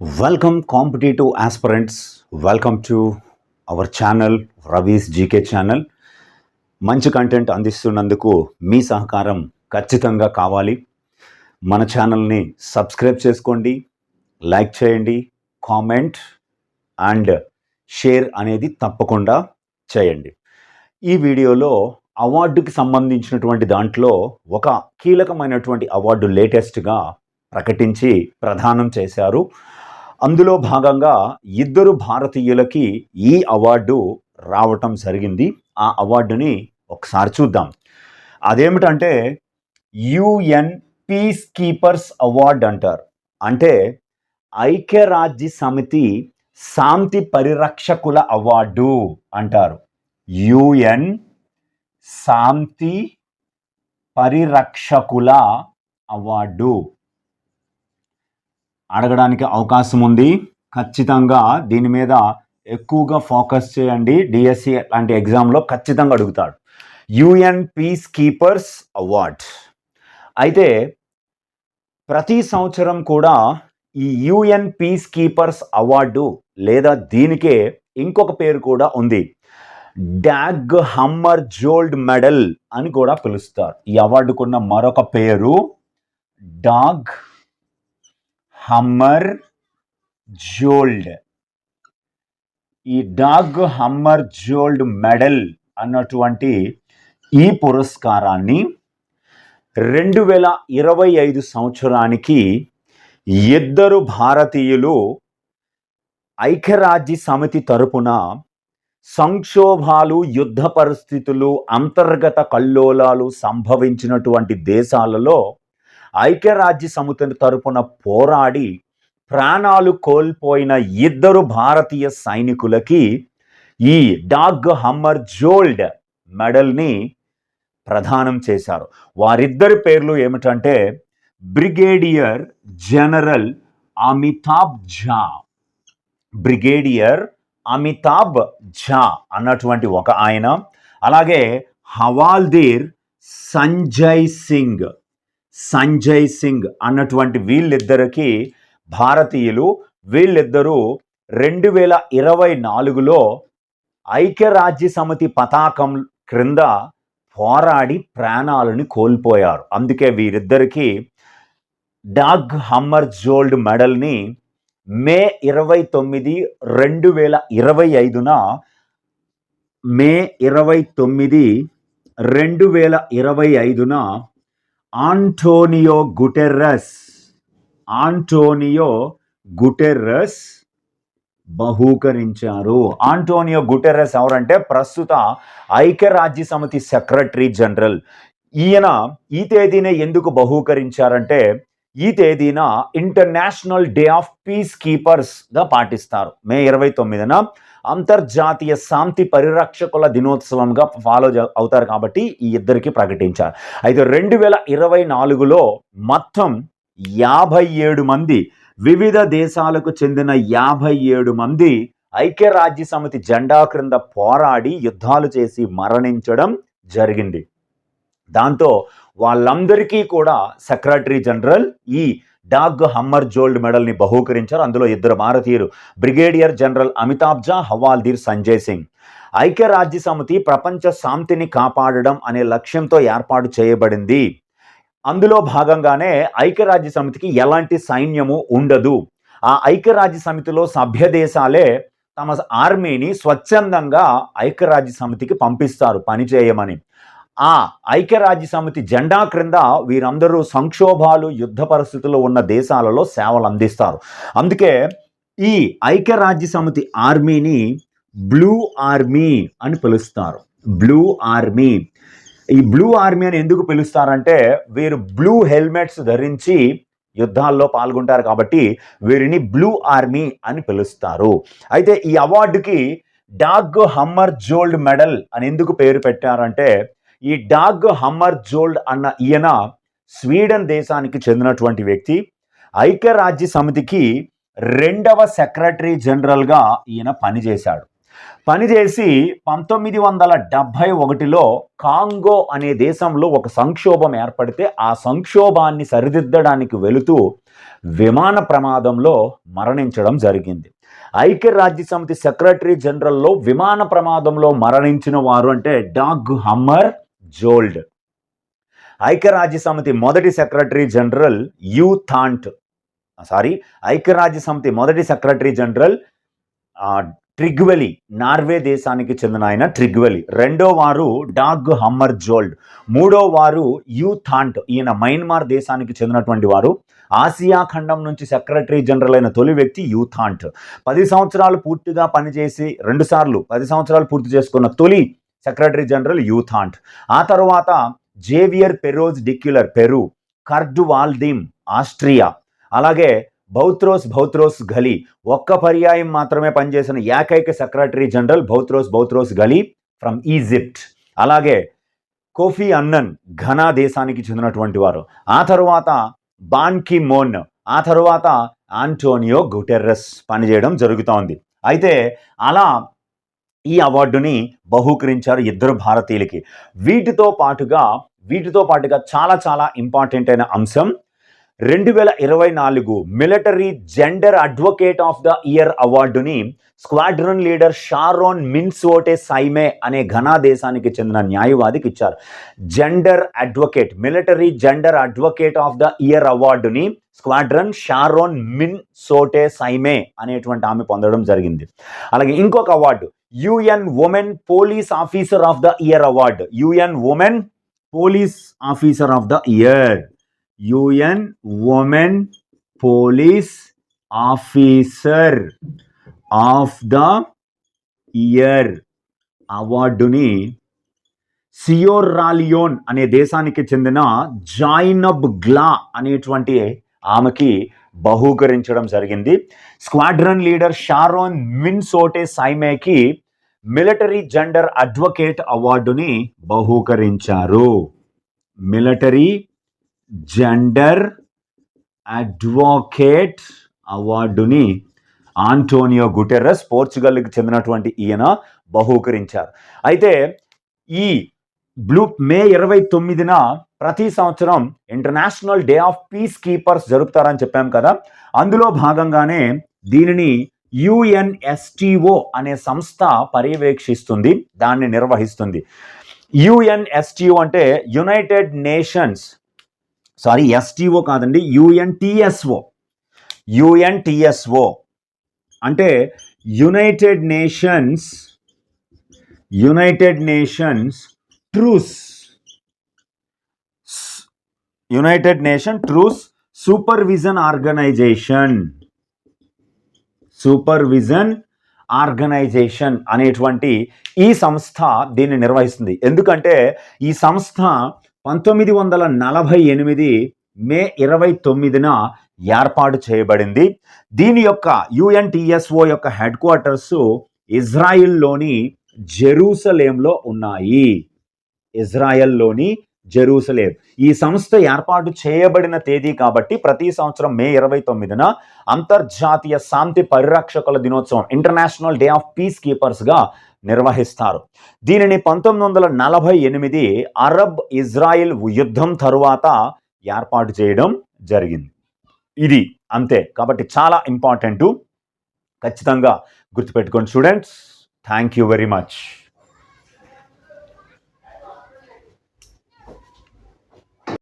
Welcome competitive aspirants welcome to our channel Ravi's GK channel మంచి content అందిస్తున్నందుకు మీ సహకారం ఖచ్చితంగా కావాలి. మన ఛానల్ని సబ్స్క్రైబ్ చేసుకోండి లైక్ చేయండి కామెంట్ అండ్ షేర్ అనేది తప్పకుండా చేయండి. ఈ వీడియోలో అవార్డుకి సంబంధించినటువంటి దాంట్లో ఒక కీలకమైనటువంటి అవార్డు లేటెస్ట్గా ప్రకటించి ప్రదానం చేశారు. అందులో భాగంగా ఇద్దరు భారతీయులకి ఈ అవార్డు రావటం జరిగింది. ఆ అవార్డుని ఒకసారి చూద్దాం. అదేమిటంటే యుఎన్ పీస్ కీపర్స్ అవార్డ్ అంటారు. అంటే ఐక్యరాజ్య సమితి శాంతి పరిరక్షకుల అవార్డు అంటారు. యుఎన్ శాంతి పరిరక్షకుల అవార్డు. అడగడానికి అవకాశం ఉంది ఖచ్చితంగా దీని మీద ఎక్కువగా ఫోకస్ చేయండి. డిఎస్సి లాంటి ఎగ్జామ్లో ఖచ్చితంగా అడుగుతాడు. UN peacekeepers award. అయితే ప్రతి సంవత్సరం కూడా ఈ యుఎన్ పీస్ కీపర్స్ అవార్డు లేదా దీనికే ఇంకొక పేరు కూడా ఉంది. డాగ్ హమ్మర్ జోల్డ్ మెడల్ అని కూడా పిలుస్తారు. ఈ అవార్డుకున్న మరొక పేరు డాగ్ హమ్మర్ జోల్డ్ ఈ డాగ్ హమ్మర్ జోల్డ్ మెడల్ అన్నటువంటి ఈ పురస్కారాన్ని రెండు వేల ఇరవై ఐదు సంవత్సరానికి ఇద్దరు భారతీయులు ఐక్యరాజ్య సమితి తరపున సంక్షోభాలు యుద్ధ పరిస్థితులు అంతర్గత కల్లోలాలు సంభవించినటువంటి దేశాలలో ఐక్యరాజ్య సమితి తరపున పోరాడి ప్రాణాలు కోల్పోయిన ఇద్దరు భారతీయ సైనికులకి ఈ డాగ్ హమ్మర్ జోల్డ్ మెడల్ని ప్రదానం చేశారు. వారిద్దరి పేర్లు ఏమిటంటే brigadier general Amitabh Jha brigadier Amitabh Jha అన్నటువంటి ఒక ఆయన. అలాగే హవాల్దీర్ సంజయ్ సింగ్. సంజయ్ సింగ్ అన్నటువంటి వీళ్ళిద్దరికి భారతీయులు వీళ్ళిద్దరూ రెండు వేల ఇరవై నాలుగులో ఐక్యరాజ్య సమితి పతాకం క్రింద పోరాడి ప్రాణాలను కోల్పోయారు. అందుకే వీరిద్దరికీ డాగ్ హమ్మర్ జోల్డ్ మెడల్ని మే ఇరవై తొమ్మిది రెండు వేల ఇరవై ఐదున మే ఇరవై తొమ్మిది రెండు వేల ఇరవై ఐదున ఆంటోనియో గుటెర్రస్. ఆంటోనియో గుటెర్రస్ బహూకరించారు. ఆంటోనియో గుటెర్రస్ ఎవరంటే ప్రస్తుత ఐక్యరాజ్య సమితి సెక్రటరీ జనరల్. ఈయన ఈ తేదీనే ఎందుకు బహూకరించారంటే ఈ తేదీన ఇంటర్నేషనల్ డే ఆఫ్ పీస్ కీపర్స్గా పాటిస్తారు. మే ఇరవై తొమ్మిదిన అంతర్జాతీయ శాంతి పరిరక్షకుల దినోత్సవంగా ఫాలో అవుతారు కాబట్టి ఈ ఇద్దరికి ప్రకటించారు. అయితే రెండు వేల ఇరవై నాలుగులో మొత్తం యాభై ఏడు మంది వివిధ దేశాలకు చెందిన యాభై ఏడు మంది ఐక్యరాజ్య సమితి జెండా క్రింద పోరాడి యుద్ధాలు చేసి మరణించడం జరిగింది. దాంతో వాళ్ళందరికీ కూడా సెక్రటరీ జనరల్ ఈ డాగ్ హమ్మర్ జోల్డ్ మెడల్ని బహూకరించారు. అందులో ఇద్దరు భారతీయులు. బ్రిగేడియర్ జనరల్ అమితాబ్ జా హవాల్దీర్ సంజయ్ సింగ్. ఐక్యరాజ్య సమితి ప్రపంచ శాంతిని కాపాడడం అనే లక్ష్యంతో ఏర్పాటు చేయబడింది. అందులో భాగంగానే ఐక్యరాజ్య సమితికి ఎలాంటి సైన్యము ఉండదు. ఆ ఐక్యరాజ్య సమితిలో సభ్య దేశాలే తమ ఆర్మీని స్వచ్ఛందంగా ఐక్యరాజ్య సమితికి పంపిస్తారు పనిచేయమని ఆ ఐక్యరాజ్య సమితి జెండా క్రింద వీరందరూ సంక్షోభాలు యుద్ధ పరిస్థితుల్లో ఉన్న దేశాలలో సేవలు అందిస్తారు. అందుకే ఈ ఐక్యరాజ్య సమితి ఆర్మీని బ్లూ ఆర్మీ అని పిలుస్తారు. Blue army. ఈ బ్లూ ఆర్మీ అని ఎందుకు పిలుస్తారంటే వీరు బ్లూ హెల్మెట్స్ ధరించి యుద్ధాల్లో పాల్గొంటారు కాబట్టి వీరిని బ్లూ ఆర్మీ అని పిలుస్తారు. అయితే ఈ అవార్డుకి డాగ్ హమ్మర్ జోల్డ్ మెడల్ అని ఎందుకు పేరు పెట్టారంటే ఈ డాగ్ హమ్మర్ జోల్డ్ అన్న ఈయన స్వీడన్ దేశానికి చెందినటువంటి వ్యక్తి. ఐక్యరాజ్య సమితికి రెండవ సెక్రటరీ జనరల్గా ఈయన పనిచేశాడు. పనిచేసి పంతొమ్మిది వందల డెబ్భై ఒకటిలో కాంగో అనే దేశంలో ఒక సంక్షోభం ఏర్పడితే ఆ సంక్షోభాన్ని సరిదిద్దడానికి వెళుతూ విమాన ప్రమాదంలో మరణించడం జరిగింది. ఐక్యరాజ్య సమితి సెక్రటరీ జనరల్లో విమాన ప్రమాదంలో మరణించిన వారు అంటే డాగ్ హమ్మర్ జోల్డ్. ఐక్యరాజ్య సమితి మొదటి secretary general U Thant. Sorry ఐక్యరాజ్య సమితి మొదటి సెక్రటరీ జనరల్ ట్రిగ్వెలి నార్వే దేశానికి చెందిన ఆయన ట్రిగ్వెలి. రెండో వారు డాగ్ హమ్మర్ జోల్డ్. మూడో వారు యూ థాంట్ ఈయన మయన్మార్ దేశానికి చెందినటువంటి వారు. ఆసియా ఖండం నుంచి సెక్రటరీ జనరల్ అయిన తొలి వ్యక్తి యూ థాంట్. పది సంవత్సరాలు పూర్తిగా పనిచేసి రెండుసార్లు పది సంవత్సరాలు పూర్తి చేసుకున్న తొలి సెక్రటరీ జనరల్ యూథాంట్ ఆ తర్వాత Javier Perez de Cuellar Peru Kurt Waldheim Austria. అలాగే బౌత్రోస్ బౌత్రోస్ గలీ. ఒక్క పర్యాయం మాత్రమే పనిచేసిన ఏకైక secretary general Boutros Boutros Ghali from Egypt. అలాగే కోఫీ అన్నన్ ఘనా దేశానికి చెందినటువంటి వారు. ఆ తర్వాత బాన్కి మోన్ ఆ తర్వాత ఆంటోనియో గుటెర్రస్ పనిచేయడం జరుగుతోంది. అయితే అలా ఈ అవార్డుని బహూకరించారు ఇద్దరు భారతీయులకి. వీటితో పాటుగా వీటితో పాటుగా చాలా చాలా ఇంపార్టెంట్ అయిన అంశం రెండు వేల ఇరవై నాలుగు military gender advocate of the year అవార్డుని స్క్వాడ్రన్ లీడర్ షారోన్ మిన్సోటే సైమే అనే ఘనా దేశానికి చెందిన న్యాయవాదికి ఇచ్చారు. Gender advocate military gender advocate of the year అవార్డుని స్క్వాడ్రన్ షారోన్ మిన్ సోటే సైమే అనేటువంటి ఆమె పొందడం జరిగింది. అలాగే ఇంకొక award UN women police officer of the year award UN women police officer of the year UN women police officer of the year అవార్డుని సియోర్రాలియోన్ అనే దేశానికి చెందిన జాయినబ్ గ్లా అనేటువంటి ఆమెకి బహూకరించడం జరిగింది. స్క్వాడ్రన్ లీడర్ షారోన్ మిన్సోటే సైమేకి మిలిటరీ జెండర్ అడ్వకేట్ అవార్డుని బహూకరించారు. మిలిటరీ జెండర్ అడ్వకేట్ అవార్డుని ఆంటోనియో గుటెరస్ పోర్చుగల్కి చెందినటువంటి ఈయన బహూకరించారు. అయితే ఈ బ్లూ మే ఇరవై తొమ్మిదిన ప్రతి సంవత్సరం international day of peace keepers జరుపుతారని చెప్పాం కదా. అందులో భాగంగానే దీనిని యుఎన్ఎస్టిఓ అనే సంస్థ పర్యవేక్షిస్తుంది దాన్ని నిర్వహిస్తుంది. యుఎన్ఎస్టిఓ అంటే యునైటెడ్ నేషన్స్ సారీ ఎస్టిఓ కాదండి యుఎన్టిఎస్ఓ. యుఎన్టిఎస్ఓ అంటే United Nations United Nations truce. United Nation truce supervision organisation. Supervision organisation అనేటువంటి ఈ సంస్థ దీన్ని నిర్వహిస్తుంది. ఎందుకంటే ఈ సంస్థ పంతొమ్మిది వందల నలభై ఎనిమిది మే ఇరవై తొమ్మిదిన ఏర్పాటు చేయబడింది. దీని యొక్క యుఎన్టిఎస్ఓ యొక్క హెడ్ క్వార్టర్స్ ఇజ్రాయిల్లోని జెరూసలేంలో ఉన్నాయి. ఇజ్రాయెల్లోని జెరూసలేం. ఈ సంస్థ ఏర్పాటు చేయబడిన తేదీ కాబట్టి ప్రతి సంవత్సరం మే ఇరవై తొమ్మిదిన అంతర్జాతీయ శాంతి పరిరక్షకుల దినోత్సవం ఇంటర్నేషనల్ డే ఆఫ్ పీస్ కీపర్స్గా నిర్వహిస్తారు. దీనిని పంతొమ్మిది వందల నలభై ఎనిమిది అరబ్ ఇజ్రాయిల్ యుద్ధం తరువాత ఏర్పాటు చేయడం జరిగింది. ఇది అంతే. కాబట్టి చాలా ఇంపార్టెంట్. ఖచ్చితంగా గుర్తుపెట్టుకోండి students. Thank you very much.